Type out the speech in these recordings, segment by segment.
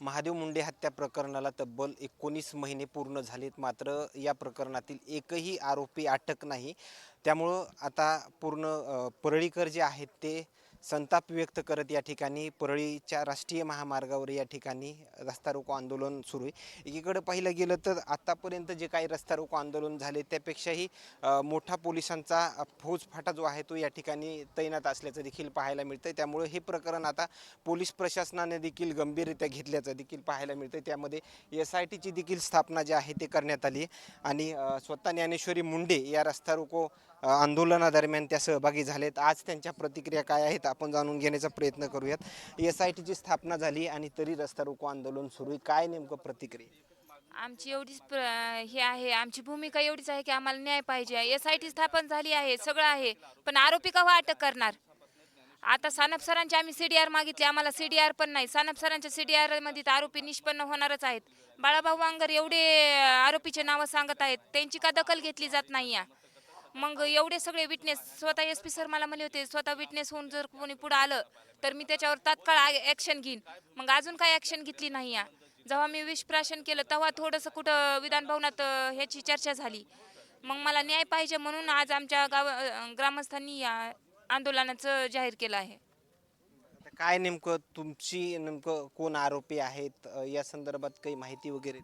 महादेव मुंडे हत्या प्रकरणाला तब्बल एकोणीस महिने पूर्ण झालेत. मात्र या प्रकरणातील एकही आरोपी अटक नाही. त्यामुळं आता पूर्ण परळीकर जे आहेत ते संताप व्यक्त करत या ठिकाणी परळीच्या राष्ट्रीय महामार्गावर या ठिकाणी रस्ता रोको आंदोलन सुरू आहे. एकीकडे पाहिलं गेलं तर आत्तापर्यंत जे काही रस्ता रोको आंदोलन झाले त्यापेक्षाही मोठा पोलिसांचा फौजफाटा जो आहे तो या ठिकाणी तैनात असल्याचं देखील पाहायला मिळतं त्यामुळे हे प्रकरण आता पोलीस प्रशासनाने देखील गंभीररित्या घेतल्याचं देखील पाहायला मिळतंय. त्यामध्ये एस आय टीची देखील स्थापना जी आहे ते करण्यात आली आहे. आणि स्वतः ज्ञानेश्वरी मुंडे या रस्ता रोको आंदोलनादरम्यान त्या सहभागी झालेत. आज त्यांच्या प्रतिक्रिया काय आहेत आपण जाणून घेण्याचा प्रयत्न करूयात. एस आय टीची स्थापना झाली आणि तरी रस्ता रोको आंदोलन सुरू आहे. काय नेमकं प्रतिक्रिया आमची एवढीच प्र- हे आहे. आमची भूमिका एवढीच आहे की आम्हाला न्याय पाहिजे एस आय टी स्थापन झाली आहे सगळं आहे. पण आरोपी कवा हो अटक करणार? आता सानप सरांची आम्ही आर मागितली. आम्हाला सी डी आर पण नाही. सानप सरांच्या डी आरमध्ये तर आरोपी निष्पन्न होणारच आहेत. बाळाभाऊ वांगर एवढे आरोपीचे नावं सांगत आहेत. त्यांची का दखल घेतली जात नाही या मग एवढे सगळे विटनेस स्वतः एस पी सर मला म्हणले होते स्वतः विटनेस होऊन जर कोणी पुढे आलं तर मी त्याच्यावर तात्काळ ॲक्शन घेईन. मग अजून काय ॲक्शन घेतली नाही या. जेव्हा मी विषप्राशन केलं तेव्हा थोडंसं कुठं विधान भवनात ह्याची चर्चा झाली. मग मला न्याय पाहिजे म्हणून आज आमच्या गाव ग्रामस्थांनी या आंदोलनाचं जाहीर केलं आहे. काय नेमकं तुमची नेमकं कोण आरोपी आहेत? या संदर्भात काही माहिती वगैरे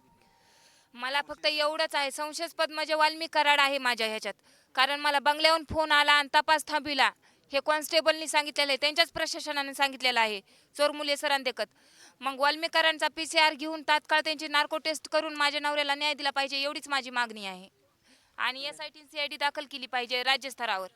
मला फक्त एवढंच आहे. संशयास्पद म्हणजे वाल्मी कराड आहे माझ्या ह्याच्यात. कारण मला बंगल्याहून फोन आला आणि तपास थांबिला. हे कॉन्स्टेबलनी सांगितलेलं आहे. त्यांच्याच प्रशासनाने सांगितलेलं आहे. चोरमुले सरांदेखत. मग वाल्मीकरांचा पी सी आर घेऊन तात्काळ त्यांची नार्को टेस्ट करून माझ्या नवऱ्याला न्याय दिला पाहिजे एवढीच माझी मागणी आहे. आणि S I T C I D दाखल केली पाहिजे राज्यस्तरावर.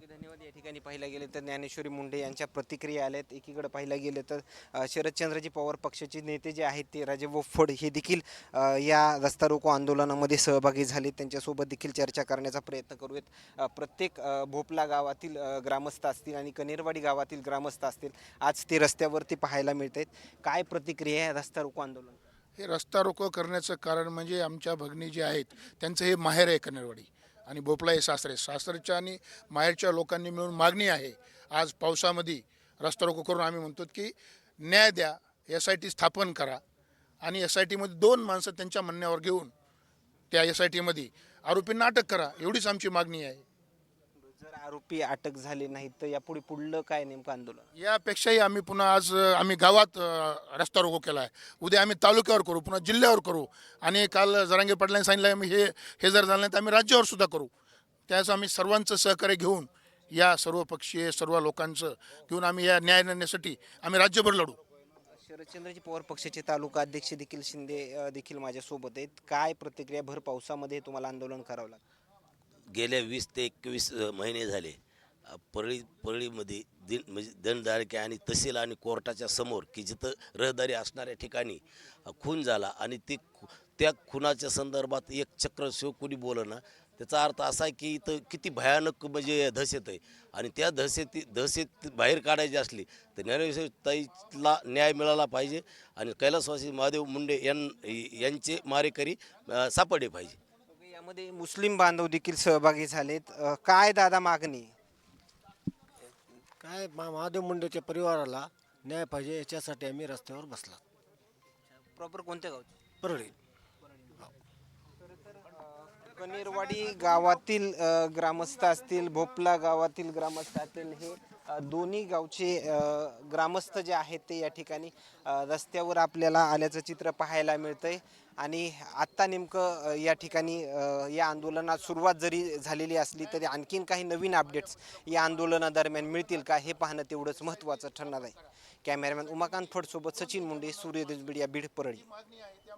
ओके धन्यवाद. या ठिकाणी पाहिलं गेलं तर ज्ञानेश्वरी मुंडे यांच्या प्रतिक्रिया आल्या आहेत एकीकडे पाहिलं गेलं तर अ, शरदचंद्रजी पवार पक्षाचे नेते जे आहेत ते राजे वोफड हे देखील अ, या रस्ता रोको आंदोलनामध्ये सहभागी झाले. त्यांच्यासोबत देखील चर्चा करण्याचा प्रयत्न करूयात. अ, प्रत्येक अ, भोपला गावातील अ, ग्रामस्थ असतील आणि कनेरवाडी गावातील ग्रामस्थ असतील आज ते रस्त्यावरती पाहायला मिळत आहेत काय प्रतिक्रिया आहे रस्ता रोको आंदोलन? हे रस्ता रोको करण्याचं कारण म्हणजे आमच्या भगिनी जे आहेत त्यांचं हे माहेर आहे कन्नडवाडी आणि भोपळा हे सासरे. सासरच्या आणि माहेरच्या लोकांनी मिळून मागणी आहे. आज पावसामध्ये रस्ता रोको करून आम्ही म्हणतो की न्याय द्या एस आय टी स्थापन करा आणि एस आय टीमध्ये दोन माणसं त्यांच्या म्हणण्यावर घेऊन त्या एस आय टीमध्ये आरोपींना अटक करा एवढीच आमची मागणी आहे. आरोपी अटक झाले नाहीत तर यापुढे पुढलं काय नेमकं आंदोलन? यापेक्षाही आम्ही पुन्हा आज अ, आम्ही गावात अ, रस्ता रोको केला आहे उद्या आम्ही तालुक्यावर करू पुन्हा जिल्ह्यावर करू. आणि काल जरांगे पाटलांनी सांगितलं आम्ही हे हे जर झालं नाही तर आम्ही राज्यावर सुद्धा करू. त्याच आम्ही सर्वांचं सहकार्य घेऊन या सर्व पक्षीय सर्व लोकांचं घेऊन आम्ही या न्याय नेण्यासाठी आम्ही राज्यभर लढू. शरदचंद्रजी पवार पक्षाचे तालुका अध्यक्ष देखील शिंदे अ, देखील माझ्यासोबत आहेत. काय प्रतिक्रिया भर पावसामध्ये तुम्हाला आंदोलन करावं लागलं गेल्या वीस ते एकवीस महिने झाले. परळी परळीमध्ये दिन म्हणजे दंडधारके आणि तहसील आणि कोर्टाच्या समोर की जिथं रहदारी असणाऱ्या ठिकाणी खून झाला आणि ती त्या खुनाच्या संदर्भात एक चक्र शिव कोणी बोललं ना त्याचा अर्थ असा आहे की इथं किती भयानक म्हणजे दहशत आहे आणि त्या दहशती दहशत बाहेर काढायची असली तर ज्ञानेश्वर ताईला न्याय मिळाला पाहिजे आणि कैलासवासी महादेव मुंडे यां यांचे मारेकरी सापडले पाहिजे. यामध्ये मुस्लिम बांधव देखील सहभागी झालेत. अ, काय दादा मागणी? काय मा- महादेव मुंडेच्या परिवाराला न्याय पाहिजे याच्यासाठी आम्ही रस्त्यावर बसला प्रॉपर कोणत्या गावचे? परळी कनेरवाडी गावातील अ, ग्रामस्थ असतील भोपला गावातील ग्रामस्थ असतील हे अ, दोन्ही गावचे अ, ग्रामस्थ जे आहेत ते या ठिकाणी अ, रस्त्यावर आपल्याला आल्याचं चित्र पाहायला मिळतंय. आणि आत्ता नेमकं अ, या ठिकाणी अ, या आंदोलनात सुरुवात जरी झालेली असली तरी आणखीन काही नवीन अपडेट्स या आंदोलनादरम्यान मिळतील का हे पाहणं तेवढंच महत्त्वाचं ठरणार आहे. कॅमेरामॅन उमाकांत फडसोबत सचिन मुंडे सूर्यदेश मीडिया बीड परळी.